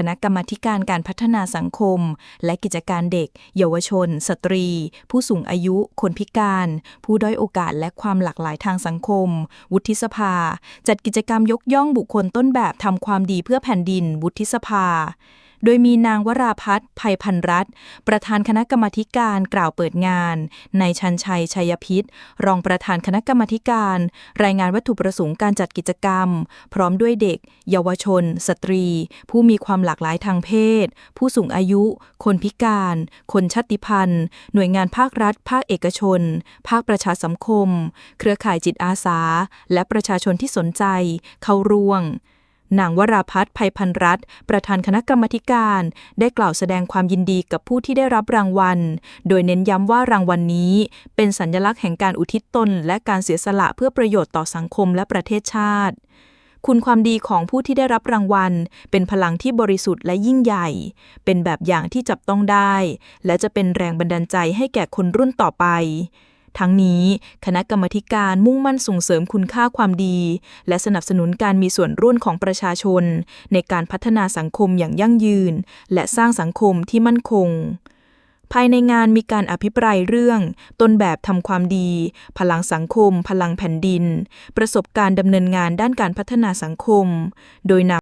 คณะกรรมาธิการการพัฒนาสังคม และกิจการเด็ก เยาวชน สตรี ผู้สูงอายุ คนพิการ ผู้ด้อยโอกาสและความหลากหลายทางสังคม วุฒิสภา จัดกิจกรรมยกย่องบุคคลต้นแบบทำความดีเพื่อแผ่นดิน วุฒิสภา โดยมีนางวราพัฒน์ภัยพันรัตน์ประธานคณะกรรมการกล่าวเปิดงานนายชันชัยชัยพิษ รองประธานคณะกรรมการ รายงานวัตถุประสงค์การจัดกิจกรรม พร้อมด้วยเด็ก เยาวชน สตรี ผู้มีความหลากหลายทางเพศ ผู้สูงอายุ คนพิการ คนชาติพันธุ์ หน่วยงานภาครัฐ ภาคเอกชน ภาคประชาสังคม เครือข่ายจิตอาสา และประชาชนที่สนใจ เข้าร่วม นางวราพัฒน์ภัยพันรัตน์ประธานคณะกรรมการ ได้กล่าวแสดงความยินดีกับผู้ที่ได้รับรางวัล โดยเน้นย้ำว่ารางวัลนี้ เป็นสัญลักษณ์แห่งการอุทิศตน และการเสียสละเพื่อประโยชน์ต่อสังคมและประเทศชาติคุณความดีของผู้ที่ได้รับรางวัล เป็นพลังที่บริสุทธิ์และยิ่งใหญ่ เป็นแบบอย่างที่จับต้องได้ และจะเป็นแรงบันดาลใจให้แก่คนรุ่นต่อไป ทั้งนี้คณะกรรมการมุ่งมั่นส่งเสริมคุณค่าความดี และสนับสนุนการมีส่วนร่วมของประชาชน ในการพัฒนาสังคมอย่างยั่งยืน และสร้างสังคมที่มั่นคง ภายในงานมีการอภิปรายเรื่อง ต้นแบบทำความดี พลังสังคม พลังแผ่นดิน ประสบการณ์ดำเนินงานด้านการพัฒนาสังคม โดยนำ